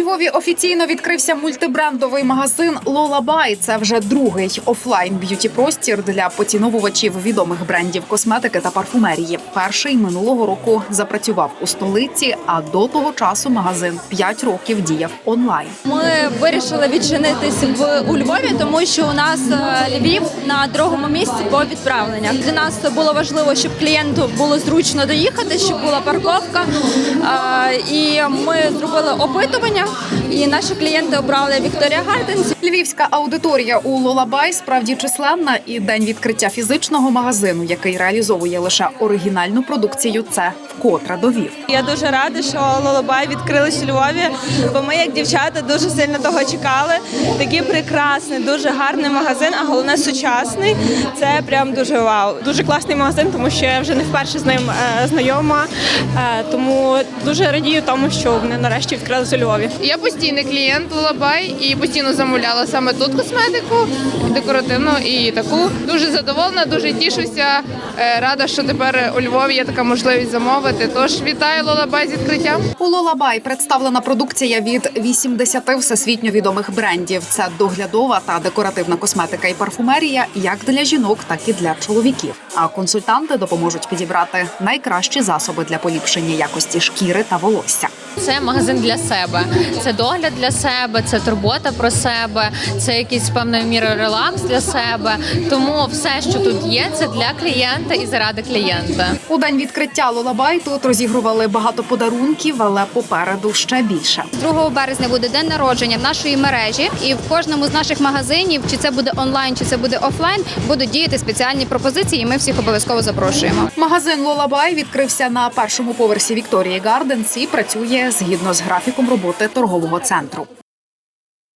Львові офіційно відкрився мультибрендовий магазин Лола Бай. Це вже другий офлайн б'юті простір для поціновувачів відомих брендів косметики та парфумерії. Перший минулого року запрацював у столиці, а до того часу магазин 5 років діяв онлайн. Ми вирішили відчинитись в у Львові, тому що у нас е, Львів на другому місці по відправленнях. Для нас було важливо, щоб клієнту було зручно доїхати, щоб була парковка. Е, І ми зробили опитування, і наші клієнти обрали Вікторія Гарденс. Львівська аудиторія у Лолабай справді численна, і день відкриття фізичного магазину, який реалізовує лише оригінальну продукцію, це вкотре довів. Я дуже рада, що Лолобай відкрились у Львові, бо ми, як дівчата, дуже сильно того чекали. Такий прекрасний, дуже гарний магазин, а головне сучасний. Це прям дуже вау. Дуже класний магазин, тому що я вже не вперше з ним е, знайома. Е, тому дуже радію тому, що вони нарешті відкрились у Львові. Я постійний клієнт Лулабай і постійно замовляла саме тут косметику, декоративну і таку. Дуже задоволена, дуже тішуся. Е, Рада, що тепер у Львові є така можливість замовити. Тож вітаю Лулабай з відкриттям. У Лолабай представлена продукція від 80 всесвітньо відомих брендів. Це доглядова та декоративна косметика і парфумерія, як для жінок, так і для чоловіків. А консультанти допоможуть підібрати найкращі засоби для поліпшення якості шкіри та волосся. Це магазин для себе, це догляд для себе, це турбота про себе, це якийсь певною мірою релакс для себе. Тому все, що тут є, це для клієнта і заради клієнта. У день відкриття Лолабай тут розігрували багато подарунків, але попереду ще більше. 2 березня буде день народження нашої мережі, і в кожному з наших магазинів, чи це буде онлайн, чи це буде офлайн, будуть діяти спеціальні пропозиції. і Ми всіх обов'язково запрошуємо. Магазин Лолабай відкрився на першому поверсі Вікторії Гарденс і працює згідно з графіком роботи торгового центру.